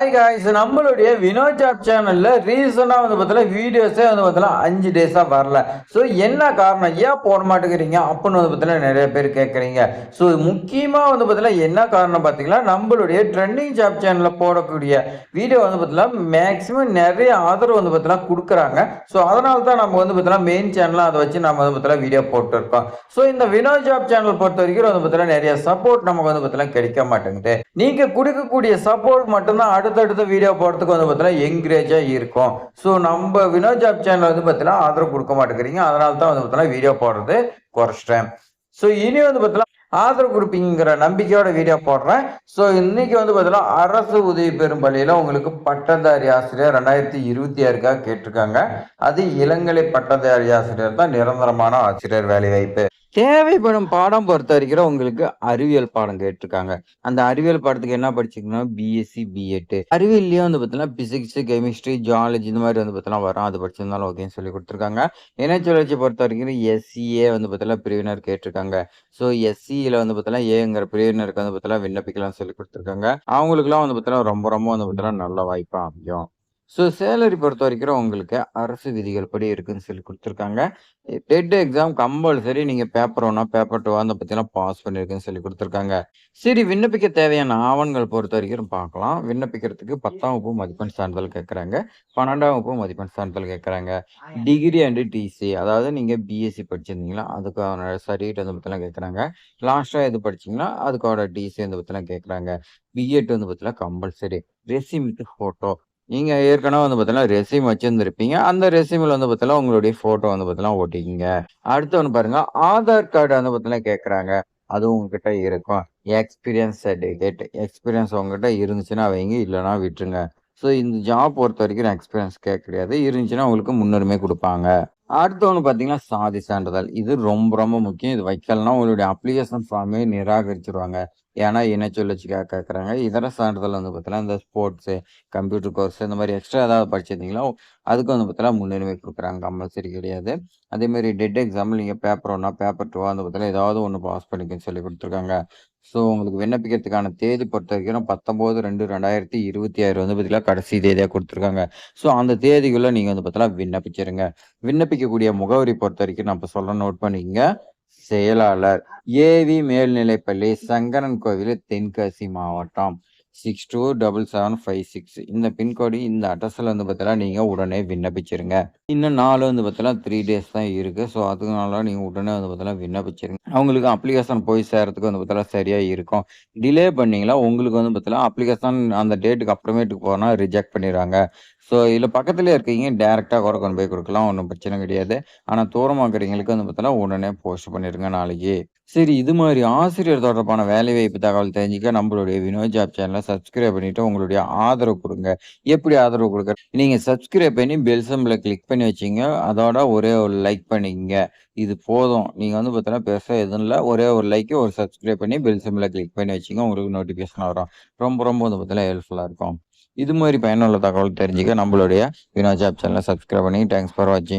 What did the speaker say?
Hi guys நம்மளுடைய Vinod job சேனல்ல ரீசனாக வந்து பார்த்தீங்கன்னா வீடியோஸே வந்து பார்த்தீங்கன்னா அஞ்சு டேஸாக வரல ஸோ என்ன காரணம் ஏன் போட மாட்டேங்கிறீங்க அப்படின்னு வந்து பார்த்தீங்கன்னா நிறைய பேர் கேட்குறீங்க ஸோ முக்கியமாக வந்து பார்த்தீங்கன்னா என்ன காரணம் பார்த்தீங்கன்னா நம்மளுடைய ட்ரெண்டிங் ஜாப் சேனலில் போடக்கூடிய வீடியோ வந்து பார்த்தீங்கன்னா மேக்ஸிமம் நிறைய ஆதரவு வந்து பார்த்தீங்கன்னா கொடுக்குறாங்க ஸோ அதனால தான் நம்ம வந்து பார்த்தீங்கன்னா மெயின் சேனலாக அதை வச்சு நம்ம வந்து பார்த்தீங்கன்னா வீடியோ போட்டுருக்கோம் ஸோ இந்த வினோத் ஜாப் சேனல் பொறுத்த வரைக்கும் வந்து பார்த்தீங்கன்னா நிறைய சப்போர்ட் நமக்கு வந்து பார்த்தீங்கன்னா கிடைக்க மாட்டேங்குது நீங்கள் கொடுக்கக்கூடிய சப்போர்ட் மட்டும்தான் அடுத்தடுத்த வீடியோ போடுறதுக்கு வந்து பார்த்தீங்கன்னா என்கரேஜாக இருக்கும். ஸோ நம்ம வினோத் ஜாப் சேனல் வந்து பார்த்தீங்கன்னா ஆதரவு கொடுக்க மாட்டேங்கிறீங்க. அதனால தான் வந்து பார்த்தீங்கன்னா வீடியோ போடுறது குறைச்சிட்டேன். ஸோ இனி வந்து பார்த்தீங்கன்னா ஆதரவு கொடுப்பீங்கிற நம்பிக்கையோட வீடியோ போடுறேன். ஸோ இன்னைக்கு வந்து பார்த்தீங்கன்னா அரசு உதவி பெறும் பள்ளியில் உங்களுக்கு பட்டதாரி ஆசிரியர் ரெண்டாயிரத்தி இருபத்தி ஆறுக்காக கேட்டிருக்காங்க. அது இளங்கலை பட்டதாரி ஆசிரியர் தான் நிரந்தரமான ஆசிரியர் வேலை வாய்ப்பு. தேவைப்படும் பாடம் பொறுத்த வரைக்கும் உங்களுக்கு அறிவியல் பாடம் கேட்டிருக்காங்க. அந்த அறிவியல் பாடத்துக்கு என்ன படிச்சிங்கன்னா பிஎஸ்சி பிஎட் அறிவியல்லையும் வந்து பார்த்தீங்கன்னா பிசிக்ஸ் கெமிஸ்ட்ரி ஜாலஜி இந்த மாதிரி வந்து பார்த்தீங்கன்னா வரும். அது படிச்சிருந்தாலும் ஓகேன்னு சொல்லி கொடுத்துருக்காங்க. இணைய பொறுத்த வரைக்கும் எஸ்சிஏ வந்து பார்த்தீங்கன்னா பிரிவினர் கேட்டிருக்காங்க. ஸோ எஸ்சி சிஇல வந்து பார்த்தீங்கன்னா ஏங்கிற பிரிவினருக்கு வந்து பார்த்தீங்கன்னா விண்ணப்பிக்கலாம் சொல்லி கொடுத்துருக்காங்க. அவங்களுக்குலாம் வந்து பார்த்தீங்கன்னா ரொம்ப ரொம்ப வந்து பார்த்தீங்கன்னா நல்ல வாய்ப்பாக அமையும். ஸோ சேலரி பொறுத்த வரைக்கும் உங்களுக்கு அரசு விதிகள் படி இருக்குன்னு சொல்லி கொடுத்துருக்காங்க. டெட் எக்ஸாம் கம்பல்சரி நீங்கள் பேப்பர் ஒன்றா பேப்பர் டூ அந்த பற்றிலாம் பாஸ் பண்ணியிருக்குன்னு சொல்லி கொடுத்துருக்காங்க. சரி விண்ணப்பிக்க தேவையான ஆவணங்கள் பொறுத்த வரைக்கும் பார்க்கலாம். விண்ணப்பிக்கிறதுக்கு பத்தாம் வகுப்பு மதிப்பெண் சான்றிதழ் கேட்குறாங்க. பன்னெண்டாம் வகுப்பு மதிப்பெண் சான்றிதழ் கேட்குறாங்க. டிகிரி அண்டு டிசி அதாவது நீங்கள் பிஎஸ்சி படிச்சிருந்தீங்களா அதுக்கான சர்டிஃபிகேட் வந்து பற்றிலாம் கேட்குறாங்க. லாஸ்ட்டாக எது படிச்சிங்கன்னா அதுக்கான டிசி வந்து பற்றிலாம் கேட்குறாங்க. பிஎட் வந்து பற்றிலாம் கம்பல்சரி ரெசிம் வித் ஃபோட்டோ நீங்க ஏற்கனவே வந்து பார்த்தீங்கன்னா ரெசியூம் வச்சிருந்திருப்பீங்க. அந்த ரெசியூமில் வந்து பார்த்தீங்கன்னா உங்களுடைய ஃபோட்டோ வந்து பார்த்தீங்கன்னா ஓட்டிக்கிங்க அடுத்து ஒன்று பாருங்க ஆதார் கார்டு வந்து பார்த்தீங்கன்னா கேட்குறாங்க அதுவும் உங்ககிட்ட இருக்கும். எக்ஸ்பீரியன்ஸ் சர்டிஃபிகேட் எக்ஸ்பீரியன்ஸ் உங்ககிட்ட இருந்துச்சுன்னா வைங்க இல்லைன்னா விட்டுருங்க. ஸோ இந்த ஜாப் பொறுத்த வரைக்கும் எக்ஸ்பீரியன்ஸ் கேட்க கிடையாது. இருந்துச்சுன்னா உங்களுக்கு முன்னுரிமை கொடுப்பாங்க. அடுத்து ஒன்று பார்த்தீங்கன்னா சாதி சான்றிதழ். இது ரொம்ப ரொம்ப முக்கியம். இது வைக்கலன்னா உங்களுடைய அப்ளிகேஷன் ஃபார்மே நிராகரிச்சிருவாங்க. ஏன்னா இணை சொல்லிச்சுக்காக கேட்குறாங்க இதர சான்றிதழ் வந்து பார்த்தீங்கன்னா இந்த ஸ்போர்ட்ஸு கம்ப்யூட்டர் கோர்ஸ் இந்த மாதிரி எக்ஸ்ட்ரா ஏதாவது படிச்சிருந்தீங்களோ அதுக்கு வந்து பார்த்தீங்கன்னா முன்னுரிமை கொடுக்குறாங்க. கம்பல்சரி கிடையாது. அதேமாதிரி டெட் எக்ஸாம்பிள் நீங்கள் பேப்பர் ஒன்றா பேப்பர் டூவா வந்து பார்த்தீங்கன்னா ஏதாவது ஒன்று பாஸ் பண்ணிக்கன்னு சொல்லி கொடுத்துருக்காங்க. ஸோ உங்களுக்கு விண்ணப்பிக்கிறதுக்கான தேதி பொறுத்த வரைக்கும் பத்தொம்போது ரெண்டு ரெண்டாயிரத்தி இருபத்தி ஆறு வந்து பார்த்தீங்கன்னா கடைசி தேதியாக கொடுத்துருக்காங்க. ஸோ அந்த தேதிக்குள்ளே நீங்கள் வந்து பார்த்தீங்கன்னா விண்ணப்பிச்சிருங்க. விண்ணப்பிக்கக்கூடிய முகவரி பொறுத்த வரைக்கும் நான் இப்போ சொல்ல நோட் பண்ணிக்கங்க. செயலாளர் ஏவி மேல்நிலைப்பள்ளி சங்கரன் கோவில் தென்காசி மாவட்டம். Six two double seven five six இந்த பின்கோடு இந்த அட்ரஸில் வந்து பார்த்தீங்கன்னா நீங்கள் உடனே விண்ணப்பிச்சிருங்க. இன்னும் நாலு வந்து பார்த்தீங்கன்னா த்ரீ டேஸ் தான் இருக்குது ஸோ அதனால நீங்கள் உடனே வந்து பார்த்தீங்கன்னா விண்ணப்பிச்சிருங்க. அவங்களுக்கு அப்ளிகேஷன் போய் சேரத்துக்கு வந்து பார்த்தீங்கன்னா சரியாக இருக்கும். டிலே பண்ணிங்களா உங்களுக்கு வந்து பார்த்தீங்கன்னா அப்ளிகேஷன் அந்த டேட்டுக்கு அப்புறமேட்டுக்கு போனால் ரிஜெக்ட் பண்ணிடுறாங்க. ஸோ இதில் பக்கத்துலேயே இருக்கீங்க டேரெக்டாக கூட கொண்டு போய் கொடுக்கலாம் ஒன்றும் பிரச்சனை கிடையாது. ஆனால் தூரமாக்குறவங்களுக்கு வந்து பார்த்தீங்கன்னா உடனே போஸ்ட் பண்ணிடுங்க நாளைக்கு. சரி இது மாதிரி ஆசிரியர் தொடர்பான வேலைவாய்ப்பு தகவல் தெரிஞ்சுக்க நம்மளுடைய வினோத் ஜாப் சேனலை சப்ஸ்கிரைப் பண்ணிட்டு உங்களுடைய ஆதரவு கொடுங்க. எப்படி ஆதரவு கொடுக்க நீங்கள் சப்ஸ்கிரைப் பண்ணி பெல்சம்பில் கிளிக் பண்ணி வச்சிங்க. அதோட ஒரே ஒரு லைக் பண்ணிக்கங்க. இது போதும். நீங்கள் வந்து பார்த்தீங்கன்னா பெருசாக எதுவும் இல்லை. ஒரே ஒரு லைக்கு ஒரு சப்ஸ்கிரைப் பண்ணி பெல் சிம்மில் கிளிக் பண்ணி வச்சிங்க. உங்களுக்கு நோட்டிஃபிகேஷன் வரும். ரொம்ப ரொம்ப வந்து பார்த்தீங்கன்னா ஹெல்ப்ஃபுல்லாக இருக்கும். இது மாதிரி பயனுள்ள தகவல் தெரிஞ்சுக்க நம்மளுடைய வினோஜாப் சேனலை சப்ஸ்கிரைப் பண்ணி தேங்க்ஸ் ஃபார் வாட்சிங்